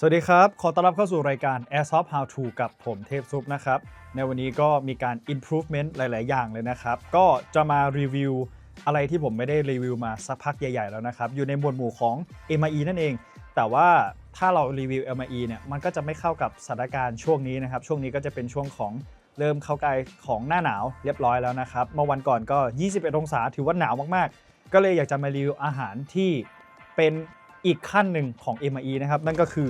สวัสดีครับ ขอต้อนรับเข้าสู่รายการ Airsoft How to กับผมเทพซุปนะครับ ในวันนี้ก็มีการ improvement หลาย ๆ อย่างเลยนะครับ ก็จะมารีวิวอะไรที่ผมไม่ได้รีวิวมาสักพักใหญ่ ๆ แล้วนะครับ อยู่ในหมวดหมู่ของ MIE นั่นเอง แต่ว่าถ้าเรารีวิว MIE เนี่ย มันก็จะไม่เข้ากับสถานการณ์ช่วงนี้นะครับ ช่วงนี้ก็จะเป็นช่วงของเริ่มเข้าใกล้ของหน้าหนาวเรียบร้อยแล้วนะครับ เมื่อวันก่อนก็ 21 องศาถือว่าหนาวมาก ๆ ก็เลยอยากจะมารีวิวอาหารที่เป็น อีกขั้นหนึ่งของ MIE นะครับ นั่นก็คือ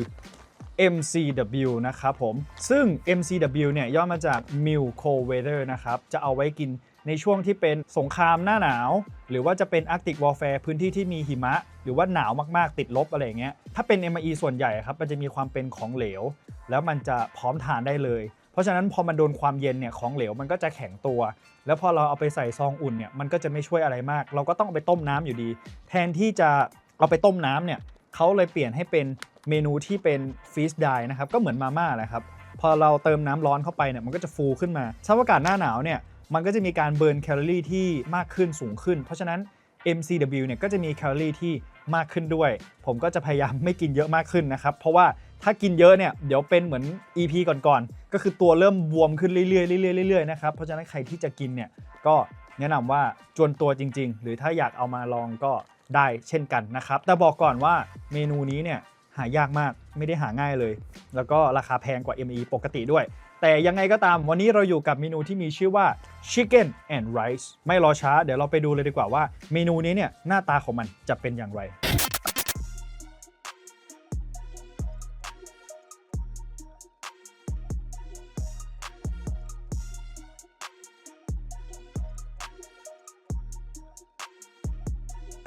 MCW นะครับผม ซึ่ง MCW เนี่ยย่อมาจาก Meal Cold Weather นะครับ จะเอาไว้กินในช่วงที่เป็นสงครามหน้าหนาว หรือว่าจะเป็น Arctic Warfare พื้นที่ที่มีหิมะ หรือว่าหนาวมากๆ ติดลบอะไรเงี้ย ถ้าเป็น MIE ส่วนใหญ่ครับ มันจะมีความเป็นของเหลว แล้วมันจะพร้อมทานได้เลย เพราะฉะนั้นพอมันโดนความเย็นเนี่ยของเหลวมันก็จะแข็งตัว แล้วพอเราเอาไปใส่ซองอุ่นเนี่ยมันก็จะไม่ช่วยอะไรมาก เราก็ต้องเอาไปต้มน้ำอยู่ดี แทนที่จะ เอาไปต้มน้ำเนี่ยเขาเลยเปลี่ยนให้เป็นเมนูที่เป็นฟีสไดนะครับก็เหมือนมาม่าแหละครับพอเราเติมน้ำร้อนเข้าไปเนี่ยมันก็จะฟูขึ้นมาสภาพอากาศหน้าหนาวเนี่ยมันก็จะมีการเบิร์นแคลอรี่ที่มากขึ้นสูงขึ้น เพราะฉะนั้น MCW เนี่ยก็จะมีแคลอรี่ที่มากขึ้นด้วย ผมก็จะพยายามไม่กินเยอะมากขึ้นนะครับ เพราะว่าถ้ากินเยอะเนี่ยเดี๋ยวเป็นเหมือน EP ก่อนๆ ก็คือตัวเริ่มบวมขึ้นเรื่อยๆเรื่อยๆเรื่อยๆนะครับ เพราะฉะนั้นใครที่จะกินเนี่ยก็แนะนำว่าจวนตัวจริง ๆ หรือถ้าอยากเอามาลองก็ ได้เช่นกันนะครับ แต่บอกก่อนว่าเมนูนี้เนี่ยหายากมากไม่ได้หาง่ายเลย แล้วก็ราคาแพงกว่า ME ปกติด้วย แต่ยังไงก็ตามวันนี้เราอยู่กับเมนูที่มีชื่อว่า Chicken and Rice ไม่รอช้าเดี๋ยวเราไปดูเลยดีกว่าว่า เมนูนี้เนี่ยหน้าตาของมันจะเป็นอย่างไร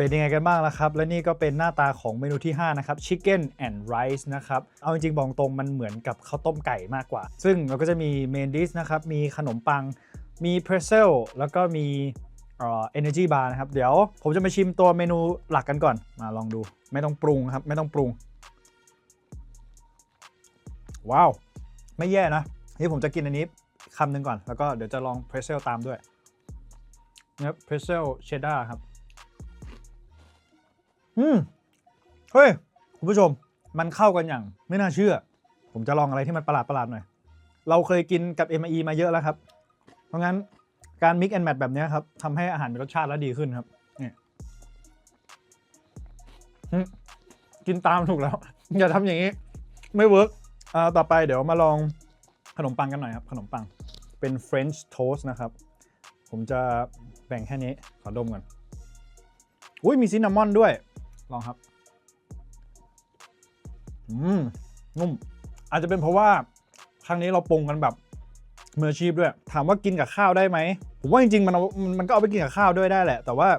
เป็นยังไงกันบ้างล่ะครับ และนี่ก็เป็นหน้าตาของเมนูที่ 5 นะครับ Chicken and Rice นะครับ เอาจริงๆบอกตรงมันเหมือนกับข้าวต้มไก่มากกว่า ซึ่งเราก็จะมีเมนดิสนะครับ มีขนมปัง มีเพรสเซลแล้วก็มีเอ่อ energy bar นะครับ เดี๋ยวผมจะมาชิมตัวเมนูหลักกันก่อน มาลองดู ไม่ต้องปรุงครับ ไม่ต้องปรุง ว้าว ไม่แย่นะ นี่ผมจะกินอันนี้คำหนึ่งก่อน แล้วก็เดี๋ยวจะลองเพรสเซลตามด้วยนะครับเพรสเซลเชดดาร์ครับ อืมเฮ้ยคุณผู้ชมมันเข้ากันอย่าง ไม่น่าเชื่อ ผมจะลองอะไรที่มันประหลาดประหลาดหน่อย เราเคยกินกับ ME มาเยอะแล้วครับ เพราะงั้นการ mix and match แบบนี้ครับทำให้อาหารมีรสชาติและดีขึ้นครับนี่กินตามถูกแล้ว อย่าทำอย่างนี้ ไม่เวิร์กอ่าต่อไปเดี๋ยวมาลองขนมปังกันหน่อยครับ ขนมปังเป็น French toast นะครับ ผมจะแบ่งแค่นี้ ขอดมก่อนอุ้ยมีซินนามอนด้วย ลองครับ อืม นุ่ม อาจจะเป็นเพราะว่า ครั้งนี้เราปรุงกันแบบมืออาชีพด้วย ถามว่ากินกับข้าวได้ไหม ผมว่าจริงๆมันมันมันก็เอาไปกินกับข้าวด้วยได้แหละ แต่ว่า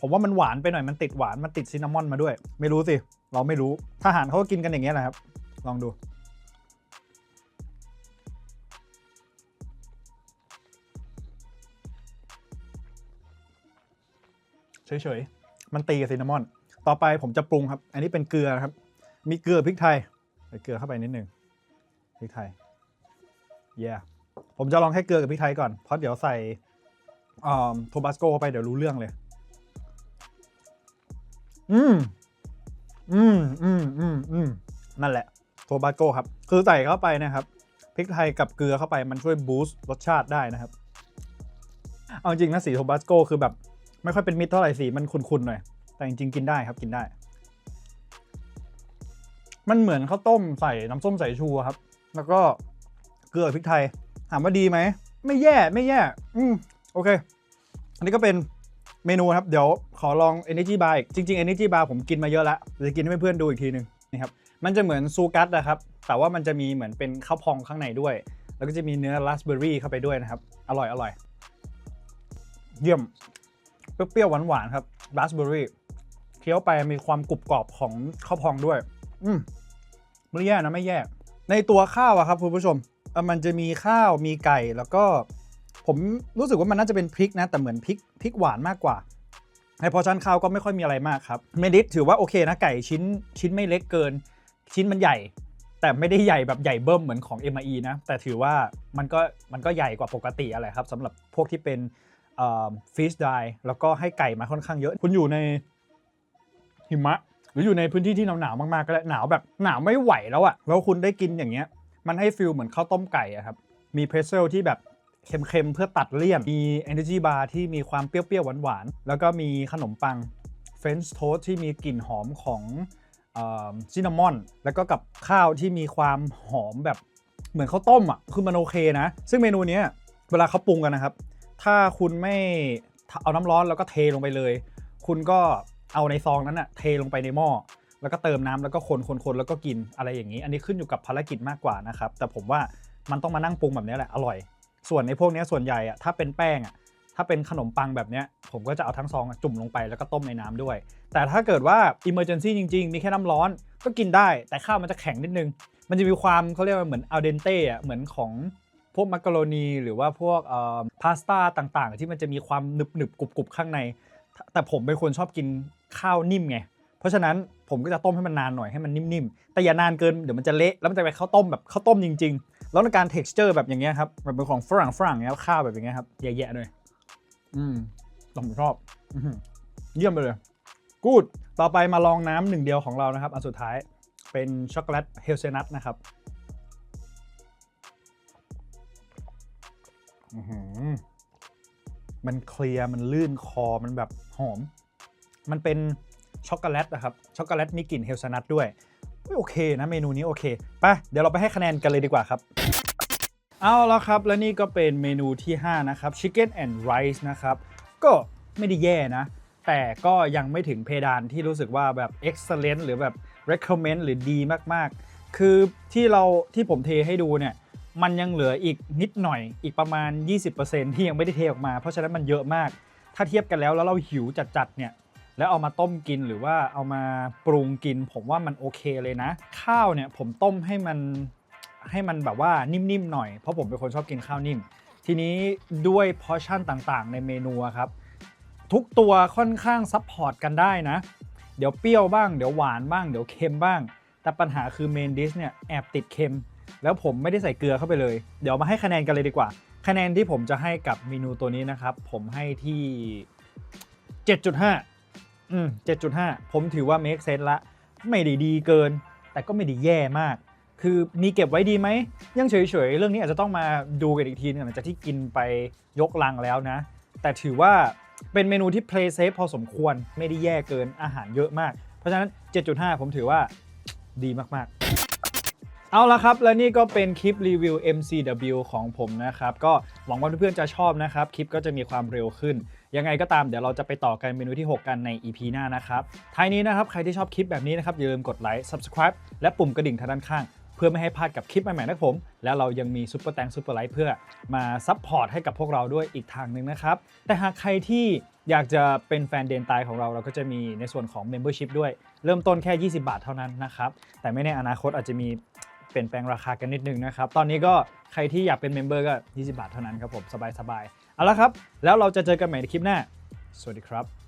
ผมว่ามันหวานไปหน่อย มันติดหวาน มันติดซินนามอนมาด้วย ไม่รู้สิ เราไม่รู้ ทหารเขาก็กินกันอย่างเงี้ยแหละครับ ลองดู เฉยๆ มันตีกับซินนามอน ต่อไปผมจะปรุงครับ อันนี้เป็นเกลือครับ มีเกลือพริกไทยใส่เกลือเข้าไปนิดนึงพริกไทยเย่ผมจะลองแค่เกลือกับพริกไทยก่อน เพราะเดี๋ยวใส่โทบาสโกเข้าไปเดี๋ยวรู้เรื่องเลย อืม อืม อืม อืม อืม นั่นแหละ โทบาสโกครับ คือใส่เข้าไปนะครับ พริกไทยกับเกลือเข้าไปมันช่วยบูสต์รสชาติได้นะครับ เอาจริงนะสีโทบาสโกคือแบบ ไม่ค่อยเป็นมิตรเท่าไหร่สีมันขุ่นๆหน่อย แต่จริงๆกินได้ครับกินได้ มันเหมือนข้าวต้มใส่น้ำส้มสายชูครับ แล้วก็เกลือพริกไทย ถามว่าดีไหม ไม่แย่ไม่แย่ อืมโอเค อันนี้ก็เป็นเมนูครับ เดี๋ยวขอลอง Energy Bar อีกจริงๆ Energy Bar ผมกินมาเยอะแล้วจะกินให้เพื่อนๆดูอีกทีหนึ่งนี่ครับ มันจะเหมือนซูกัสนะครับ แต่ว่ามันจะมีเหมือนเป็นข้าวพองข้างในด้วย แล้วก็จะมีเนื้อราสเบอร์รี่เข้าไปด้วยนะครับ อร่อยอร่อย เยี่ยม เปรี้ยวๆหวานๆครับราสเบอร์รี่ เคี้ยวไปมีความกรุบกรอบของข้าวพองด้วย อืมไม่แย่นะไม่แย่ ในตัวข้าวอะครับคุณผู้ชมเอ่อมันจะมีข้าวมีไก่แล้วก็ ผมรู้สึกว่ามันน่าจะเป็นพริกนะ แต่เหมือนพริกพริกหวานมากกว่าในพอชั่นข้าวก็ไม่ค่อยมีอะไรมากครับเมดิสถือว่าโอเคนะไก่ชิ้นชิ้นไม่เล็กเกิน ชิ้นมันใหญ่ แต่ไม่ได้ใหญ่แบบใหญ่เบิ้มเหมือนของ m อ e นะแต่ถือว่ามันก็มันก็ใหญ่กว่าปกติอะไรครับสำหรับพวกที่เป็นฟิชไดแล้วก็ให้ไก่มาค่อนข้างเยอะ คุณอยู่ใน หิมะ หรืออยู่ในพื้นที่ที่หนาวๆมากๆก็ได้หนาวแบบหนาวไม่ไหวแล้วอะแล้วคุณได้กินอย่างเงี้ย มันให้ฟิลเหมือนข้าวต้มไก่อะครับมีเพรสเซลที่แบบเค็มๆเพื่อตัดเลี่ยน มี Energy Bar ที่มีความเปรี้ยวๆหวานๆ แล้วก็มีขนมปังเฟรนช์โทสที่มีกลิ่นหอมของซินนามอน แล้วก็กับข้าวที่มีความหอมแบบเหมือนข้าวต้มอะ คือมันโอเคนะ ซึ่งเมนูนี้เวลาเขาปรุงกันนะครับ ถ้าคุณไม่เอาน้ำร้อนแล้วก็เทลงไปเลย คุณก็ เอาในซองนั้นอะเทลงไปในหม้อแล้วก็เติมน้ำแล้วก็คนคนคนแล้วก็กินอะไรอย่างนี้ อันนี้ขึ้นอยู่กับภารกิจมากกว่านะครับ แต่ผมว่ามันต้องมานั่งปรุงแบบนี้แหละอร่อย ส่วนในพวกนี้ส่วนใหญ่อะถ้าเป็นแป้งอะถ้าเป็นขนมปังแบบนี้ผมก็จะเอาทั้งซองจุ่มลงไปแล้วก็ต้มในน้ำด้วย แต่ถ้าเกิดว่า emergency จริง ๆ มีแค่น้ำร้อนก็กินได้ แต่ข้าวมันจะแข็งนิดนึง มันจะมีความเขาเรียกว่าเหมือน al dente อะเหมือนของพวกมักกะโรนีหรือว่าพวกพาสต้าต่างๆ ที่มันจะมีความหนึบๆกุบกรุบๆข้างใน แต่ผมเป็นคนชอบกิน ข้าวนิ่มไง เพราะฉะนั้นผมก็จะต้มให้มันนานหน่อยให้มันนิ่มๆ แต่อย่านานเกินเดี๋ยวมันจะเละแล้วมันจะไปข้าวต้มแบบข้าวต้มจริง ๆ แล้วในการ texture แบบอย่างเงี้ยครับแบบเป็นของฝรั่งฝรั่งเนี้ยข้าวแบบอย่างเงี้ยครับแย่ๆเลยอืมผมชอบเยี่ยมไปเลยกูดต่อไปมาลองน้ำหนึ่งเดียวของเรานะครับอันสุดท้ายเป็นช็อกโกแลตเฮลเซนัทนะครับอือหือมันเคลียร์มันลื่นคอมันแบบหอม มันเป็นช็อกโกแลตนะครับ ช็อกโกแลตมีกลิ่นเฮลซนัทด้วย โอเคนะเมนูนี้โอเค ไป เดี๋ยวเราไปให้คะแนนกันเลยดีกว่าครับ เอาแล้วครับ และนี่ก็เป็นเมนูที่ 5 นะครับ Chicken and Rice นะครับ ก็ไม่ได้แย่นะ แต่ก็ยังไม่ถึงเพดานที่รู้สึกว่าแบบ excellent หรือแบบ recommend หรือดีมากๆ คือที่เราที่ผมเทให้ดูเนี่ยมันยังเหลืออีกนิดหน่อยอีกประมาณ 20%ที่ยังไม่ได้เทออกมา เพราะฉะนั้นมันเยอะมาก ถ้าเทียบกันแล้วแล้วเราหิวจัดๆเนี่ย แล้วเอามาต้มกินหรือว่าเอามาปรุงกิน ผมว่ามันโอเคเลยนะ ข้าวเนี่ยผมต้มให้มันให้มันแบบว่านิ่มๆหน่อยเพราะผมเป็นคนชอบกินข้าวนิ่ม ทีนี้ด้วยพอชั่นต่างๆ ในเมนูครับ ทุกตัวค่อนข้างซัพพอร์ตกันได้นะ เดี๋ยวเปรี้ยวบ้างเดี๋ยวหวานบ้างเดี๋ยวเค็มบ้าง แต่ปัญหาคือเมนดิชเนี่ยแอบติดเค็ม แล้วผมไม่ได้ใส่เกลือเข้าไปเลย เดี๋ยวมาให้คะแนนกันเลยดีกว่า คะแนนที่ผมจะให้กับเมนูตัวนี้นะครับ ผมให้ที่ 7.5 อืม7.5ผมถือว่า make sense ละ ไม่ได้ดีเกิน แต่ก็ไม่ได้แย่มาก คือมีเก็บไว้ดีไหม ยังเฉยๆ เรื่องนี้อาจจะต้องมาดูกันอีกทีนึงหลังจากที่กินไปยกลังแล้วนะ แต่ถือว่าเป็นเมนูที่ play safe พอสมควรไม่ได้แย่เกินอาหารเยอะมาก เพราะฉะนั้น 7.5 ผมถือว่าดีมากๆ เอาละครับ และนี่ก็เป็นคลิปรีวิว MCW ของผมนะครับ ก็หวังว่าเพื่อนๆจะชอบนะครับ คลิปก็จะมีความเร็วขึ้น ยังไงก็ตามเดี๋ยวเราจะไปต่อกันเมนูที่ 6 กันใน EP หน้านะครับท้ายนี้นะครับใครที่ชอบคลิปแบบนี้นะครับอย่าลืมกดไลค์ subscribe และปุ่มกระดิ่งทางด้านข้าง เพื่อไม่ให้พลาดกับคลิปใหม่ๆนะครับผม แล้วเรายังมีซุปเปอร์แตงซุปเปอร์ไลท์เพื่อมาซัพพอร์ตให้กับพวกเราด้วยอีกทางหนึ่งนะครับแต่หากใครที่อยากจะเป็นแฟนเดนตายของเราเราก็จะมีในส่วนของ Membership ด้วย เริ่มต้นแค่ 20 บาทเท่านั้นนะครับแต่ไม่ในอนาคตอาจจะมีเปลี่ยนแปลงราคากันนิดนึงนะครับ ตอนนี้ก็ใครที่อยากเป็นเมมเบอร์ก็ 20 บาทเท่านั้นครับผม สบายๆ เอาละครับ แล้วเราจะเจอกันใหม่ในคลิปหน้า สวัสดีครับ